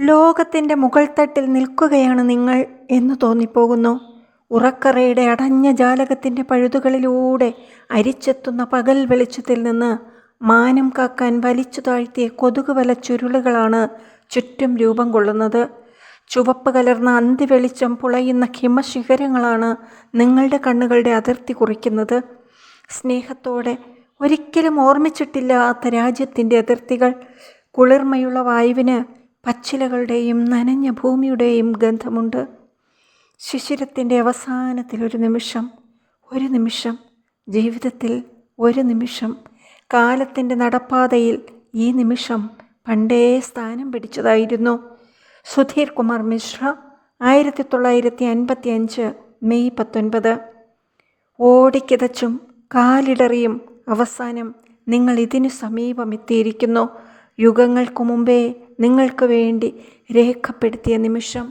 ലോകത്തിന്റെ മുകൾ തട്ടിൽ നിൽക്കുകയാണ് നിങ്ങൾ എന്ന് തോന്നിപ്പോകുന്നു. ഉറക്കറയുടെ അടഞ്ഞ ജാലകത്തിന്റെ പഴുതുകളിലൂടെ അരിച്ചെത്തുന്ന പകൽ വെളിച്ചത്തിൽ നിന്ന് മാനം കാക്കാൻ വലിച്ചു താഴ്ത്തിയ കൊതുക് വല ചുരുളുകളാണ് ചുറ്റും രൂപം കൊള്ളുന്നത്. ചുവപ്പ് കലർന്ന അന്തി വെളിച്ചം പുളയുന്ന ഹിമശിഖരങ്ങളാണ് നിങ്ങളുടെ കണ്ണുകളുടെ അതിർത്തി കുറിക്കുന്നത്. സ്നേഹത്തോടെ ഒരിക്കലും ഓർമ്മിച്ചിട്ടില്ലാത്ത രാജ്യത്തിന്റെ അതിർത്തികൾ. കുളിർമയുള്ള വായുവിന് പച്ചിലകളുടെയും നനഞ്ഞ ഭൂമിയുടെയും ഗന്ധമുണ്ട്. ശിശിരത്തിന്റെ അവസാനത്തിൽ ഒരു നിമിഷം ഒരു നിമിഷം ജീവിതത്തിൽ ഒരു നിമിഷം കാലത്തിന്റെ നടപ്പാതയിൽ ഈ നിമിഷം പണ്ടേ സ്ഥാനം പിടിച്ചതായിരുന്നു. സുധീർ കുമാർ മിശ്ര ആയിരത്തി തൊള്ളായിരത്തി അൻപത്തി അഞ്ച് മെയ് പത്തൊൻപത്. ഓടിക്കിതച്ചും കാലിടറിയും അവസാനം നിങ്ങൾ ഇതിനു സമീപമെത്തിയിരിക്കുന്നു. യുഗങ്ങൾക്കു മുമ്പേ നിങ്ങൾക്ക് വേണ്ടി രേഖപ്പെടുത്തിയ നിമിഷം